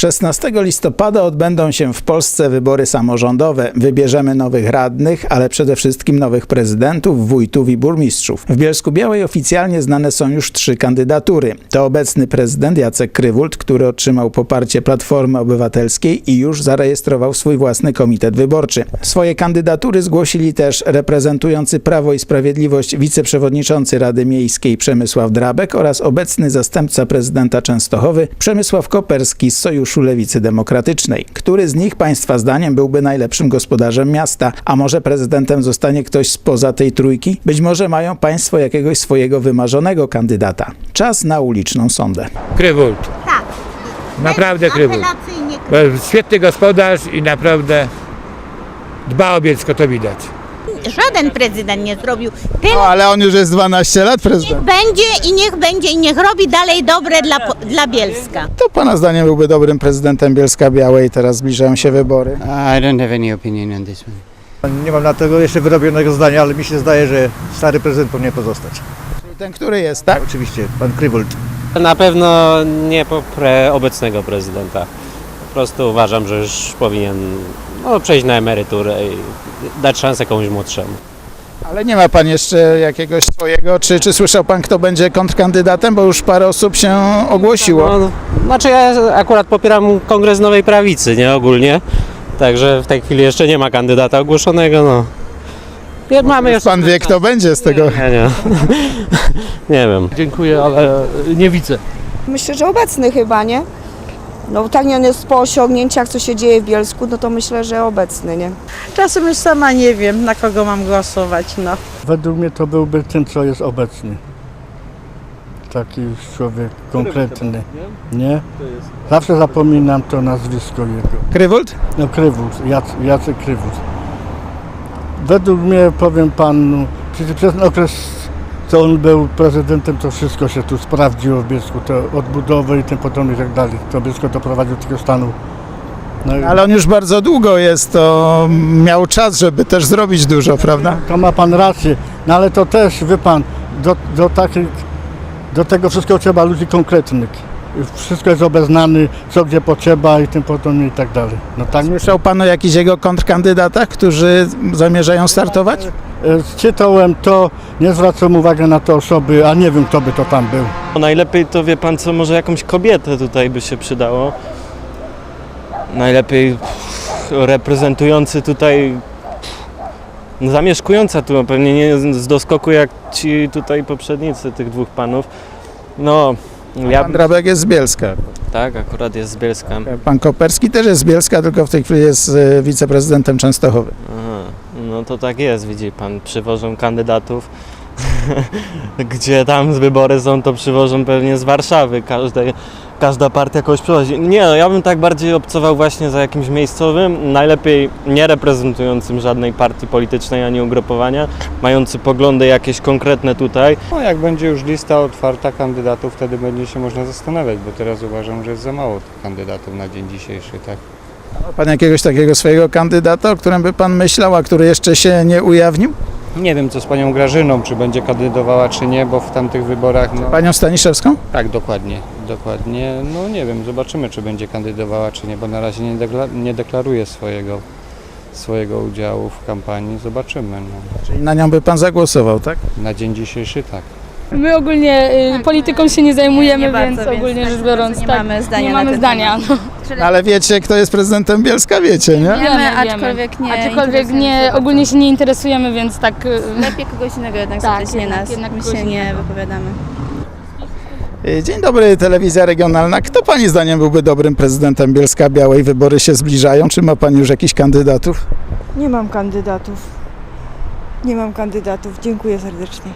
16 listopada odbędą się w Polsce wybory samorządowe. Wybierzemy nowych radnych, ale przede wszystkim nowych prezydentów, wójtów i burmistrzów. W Bielsku Białej oficjalnie znane są już trzy kandydatury. To obecny prezydent Jacek Krywult, który otrzymał poparcie Platformy Obywatelskiej i już zarejestrował swój własny komitet wyborczy. Swoje kandydatury zgłosili też reprezentujący Prawo i Sprawiedliwość wiceprzewodniczący Rady Miejskiej Przemysław Drabek oraz obecny zastępca prezydenta Częstochowy Przemysław Koperski z Sojuszu Lewicy Demokratycznej. Który z nich Państwa zdaniem byłby najlepszym gospodarzem miasta? A może prezydentem zostanie ktoś spoza tej trójki? Być może mają Państwo jakiegoś swojego wymarzonego kandydata. Czas na uliczną sondę. Krywult. Tak. Naprawdę Krywult. Świetny gospodarz i naprawdę dba o Bielsko, to widać. Żaden prezydent nie zrobił. Ten No, ale on już jest 12 lat prezydent. będzie i niech będzie i niech robi dalej dobre dla, po- dla Bielska. To Pana zdaniem byłby dobrym prezydentem Bielska Białej. Teraz zbliżają się wybory. I don't have any opinion on this one. Nie mam na tego jeszcze wyrobionego zdania, ale mi się zdaje, że stary prezydent powinien pozostać. Ten, który jest, tak? Oczywiście, pan Krywult. Na pewno nie poprę obecnego prezydenta. Po prostu uważam, że już powinien no, przejść na emeryturę i dać szansę komuś młodszemu. Ale nie ma Pan jeszcze jakiegoś swojego, czy, czy słyszał Pan, kto będzie kontrkandydatem, bo już parę osób się ogłosiło. No, znaczy ja akurat popieram Kongres Nowej Prawicy, nie ogólnie. Także w tej chwili jeszcze nie ma kandydata ogłoszonego. No. Nie, mamy jeszcze Pan wie, kto będzie z tego. Nie, nie. nie wiem. Dziękuję, ale nie widzę. Myślę, że obecny chyba, nie? No tak nie on jest po osiągnięciach, co się dzieje w Bielsku, no to myślę, że obecny, nie? Czasem już sama nie wiem, na kogo mam głosować, no. Według mnie to byłby ten, co jest obecny. Taki już człowiek konkretny. Nie? Zawsze zapominam to nazwisko jego. Krywult? No Krywus, Jac, Jacek Krywus. Według mnie, powiem panu, przecież przez ten okres, co on był prezydentem, to wszystko się tu sprawdziło w Bielsku, te odbudowy i tym podobne i tak dalej. To Bielsko doprowadził do takiego stanu. No, i- Ale on już bardzo długo jest, to miał czas, żeby też zrobić dużo, prawda? To ma pan rację, no ale to też, wie pan, do, do, takich, do tego wszystkiego trzeba ludzi konkretnych. Wszystko jest obeznany, co gdzie potrzeba i tym podobnie i tak dalej. No tak, Słyszał Pan o jakichś jego kontrkandydatach, którzy zamierzają startować? e, czytałem to, nie zwracam uwagi na te osoby, a nie wiem kto by to tam był. Najlepiej to wie pan co, może jakąś kobietę tutaj by się przydało. Najlepiej pff, reprezentujący tutaj, no, zamieszkująca tu, pewnie nie z doskoku jak ci tutaj poprzednicy tych dwóch panów. No, ja Pan Drabek jest z Bielska. tak, akurat jest z Bielska. Pan Koperski też jest z Bielska, tylko w tej chwili jest e, wiceprezydentem Częstochowy. Aha, no to tak jest, widzi pan, przywożą kandydatów. Gdzie tam wybory są, to przywożą pewnie z Warszawy. Każde, każda partia kogoś przywozi. Nie, no, ja bym tak bardziej obcował właśnie za jakimś miejscowym, najlepiej nie reprezentującym żadnej partii politycznej ani ugrupowania, mający poglądy jakieś konkretne tutaj. No, jak będzie już lista otwarta kandydatów, wtedy będzie się można zastanawiać, bo teraz uważam, że jest za mało tych kandydatów na dzień dzisiejszy, tak? Ma Pan jakiegoś takiego swojego kandydata, o którym by Pan myślał, a który jeszcze się nie ujawnił? Nie wiem co z panią Grażyną, czy będzie kandydowała, czy nie, bo w tamtych wyborach, no Panią Staniszewską? tak, dokładnie, dokładnie, no nie wiem, zobaczymy, czy będzie kandydowała, czy nie, bo na razie nie, dekla- nie deklaruje swojego, swojego udziału w kampanii, zobaczymy, no. Czyli na nią by Pan zagłosował, tak? Na dzień dzisiejszy tak. My ogólnie y, polityką się nie zajmujemy, Nie bardzo, więc więc ogólnie tak rzecz biorąc nie tak, mamy zdania nie na mamy ten zdania. No. No, ale wiecie, kto jest prezydentem Bielska? Wiecie, nie? Wiemy, aczkolwiek nie Aczkolwiek interesujemy nie, ogólnie się nie interesujemy, więc tak... y, Lepiej kogoś innego jednak Tak, zapytać, nie jednak- nas. jednak My kogoś się nie wypowiadamy. Y, Dzień dobry, telewizja regionalna. Kto Pani zdaniem byłby dobrym prezydentem Bielska Białej? Wybory się zbliżają. Czy ma Pani już jakichś kandydatów? Nie mam kandydatów. Nie mam kandydatów. Dziękuję serdecznie.